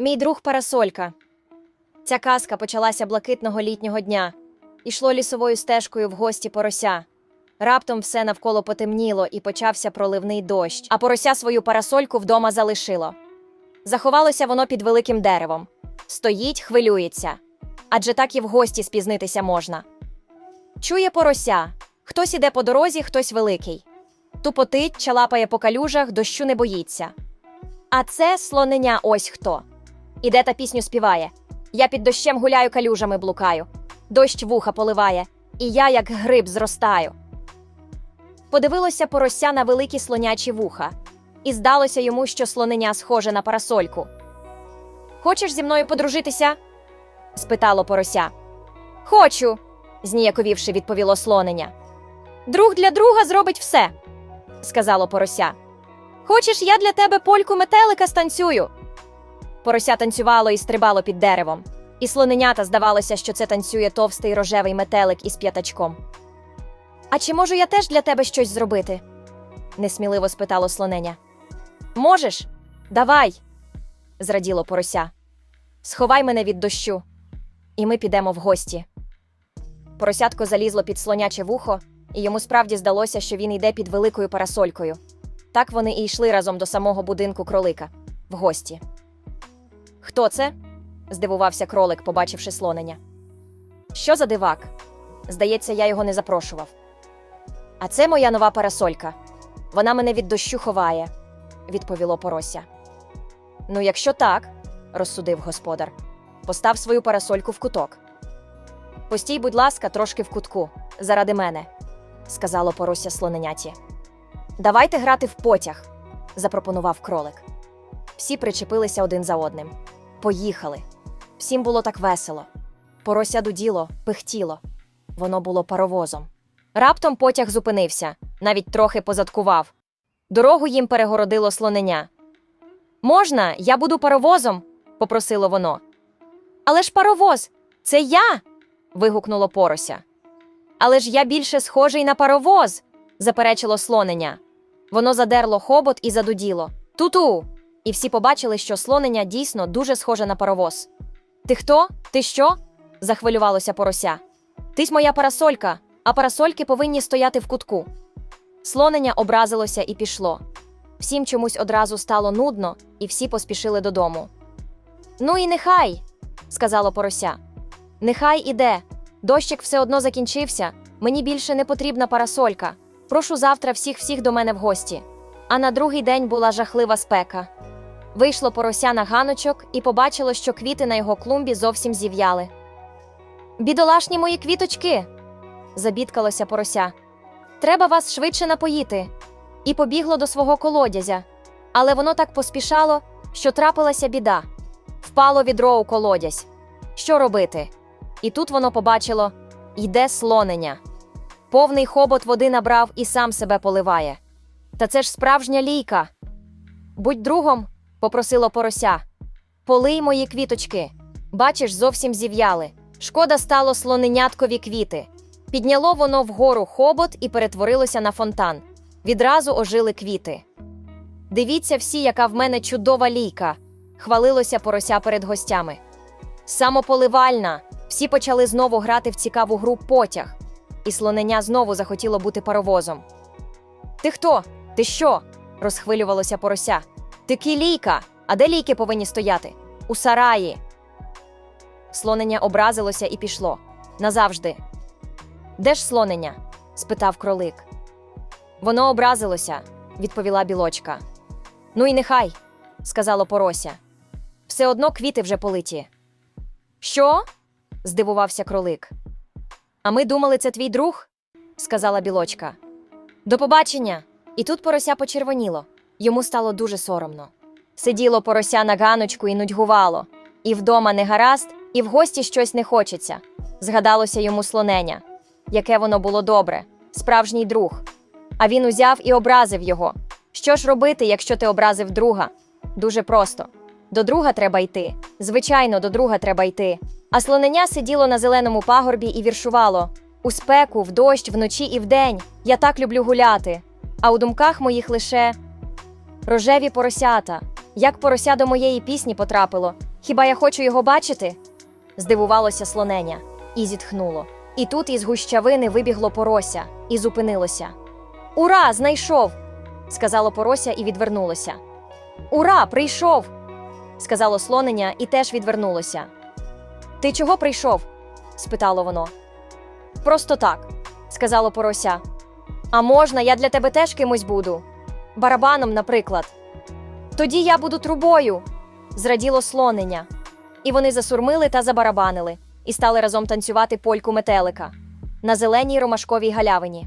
Мій друг Парасолька. Ця казка почалася блакитного літнього дня. Ішло лісовою стежкою в гості порося. Раптом все навколо потемніло і почався проливний дощ, а порося свою парасольку вдома залишило. Заховалося воно під великим деревом. Стоїть, хвилюється. Адже так і в гості спізнитися можна. Чує порося. Хтось іде по дорозі, хтось великий. Тупотить, чалапає по калюжах, дощу не боїться. А це слоненя ось хто. Іде та пісню співає. Я під дощем гуляю, калюжами блукаю. Дощ вуха поливає, і я, як гриб, зростаю. Подивилося порося на великі слонячі вуха, і здалося йому, що слоненя схоже на парасольку. Хочеш зі мною подружитися? спитало порося. Хочу, зніяковівши, відповіло слоненя. Друг для друга зробить все, сказало порося. Хочеш, я для тебе польку метелика станцюю? Порося танцювало і стрибало під деревом, і слоненята здавалося, що це танцює товстий рожевий метелик із п'ятачком. А чи можу я теж для тебе щось зробити? несміливо спитало слоненя. Можеш? Давай, зраділо порося. Сховай мене від дощу, і ми підемо в гості. Поросятко залізло під слоняче вухо, і йому справді здалося, що він йде під великою парасолькою. Так вони і йшли разом до самого будинку кролика в гості. Хто це? здивувався кролик, побачивши слонення. Що за дивак? Здається, я його не запрошував. А це моя нова парасолька. Вона мене від дощу ховає, відповіло порося. Ну, якщо так, розсудив господар, постав свою парасольку в куток. Постій, будь ласка, трошки в кутку, заради мене, сказало порося слоненяті. Давайте грати в потяг, запропонував кролик. Всі причепилися один за одним. Поїхали. Всім було так весело. Порося дуділо, пихтіло. Воно було паровозом. Раптом потяг зупинився, навіть трохи позадкував. Дорогу їм перегородило слоненя. Можна, я буду паровозом? попросило воно. Але ж паровоз, це я. вигукнуло порося. Але ж я більше схожий на паровоз, заперечило слонення. Воно задерло хобот і задуділо. Ту-ту! І всі побачили, що слонення дійсно дуже схоже на паровоз. Ти хто? Ти що? захвилювалося порося. Тись моя парасолька, а парасольки повинні стояти в кутку. Слонення образилося і пішло. Всім чомусь одразу стало нудно, і всі поспішили додому. Ну і нехай, сказало порося. Нехай іде. Дощик все одно закінчився. Мені більше не потрібна парасолька. Прошу завтра всіх всіх до мене в гості. А на другий день була жахлива спека. Вийшло порося на ганочок і побачило, що квіти на його клумбі зовсім зів'яли. Бідолашні мої квіточки. забідкалося порося. Треба вас швидше напоїти. І побігло до свого колодязя. Але воно так поспішало, що трапилася біда. Впало відро у колодязь. Що робити? І тут воно побачило йде слонення. Повний хобот води набрав і сам себе поливає. Та це ж справжня лійка. Будь другом, попросило порося. Полий мої квіточки. Бачиш, зовсім зів'яли. Шкода стало слоненяткові квіти. Підняло воно вгору хобот і перетворилося на фонтан. Відразу ожили квіти. Дивіться всі, яка в мене чудова лійка, хвалилося порося перед гостями. Самополивальна. Всі почали знову грати в цікаву гру потяг, і слоненя знову захотіло бути паровозом. Ти хто? Ти що? розхвилювалося порося. Ти кілійка. А де лійки повинні стояти? У сараї. Слонення образилося і пішло. Назавжди. Де ж слонення? спитав кролик. Воно образилося, відповіла білочка. Ну і нехай, сказало порося. Все одно квіти вже политі. Що? здивувався кролик. А ми думали, це твій друг, сказала білочка. До побачення. І тут порося почервоніло. Йому стало дуже соромно. Сиділо порося на ганочку і нудьгувало. І вдома не гаразд, і в гості щось не хочеться. Згадалося йому слоненя. Яке воно було добре, справжній друг. А він узяв і образив його. Що ж робити, якщо ти образив друга? Дуже просто. До друга треба йти. Звичайно, до друга треба йти. А слоненя сиділо на зеленому пагорбі і віршувало: у спеку, в дощ, вночі і вдень. Я так люблю гуляти. А у думках моїх лише рожеві поросята, Як порося до моєї пісні потрапило? Хіба я хочу його бачити? Здивувалося слоненя і зітхнуло. І тут із гущавини вибігло порося і зупинилося. Ура, знайшов! сказало порося і відвернулося. Ура, прийшов! сказало слонення і теж відвернулося. Ти чого прийшов? спитало воно. Просто так, сказало порося. А можна, я для тебе теж кимось буду? Барабаном, наприклад. Тоді я буду трубою, зраділо слонення. І вони засурмили та забарабанили, і стали разом танцювати польку метелика на зеленій ромашковій галявині.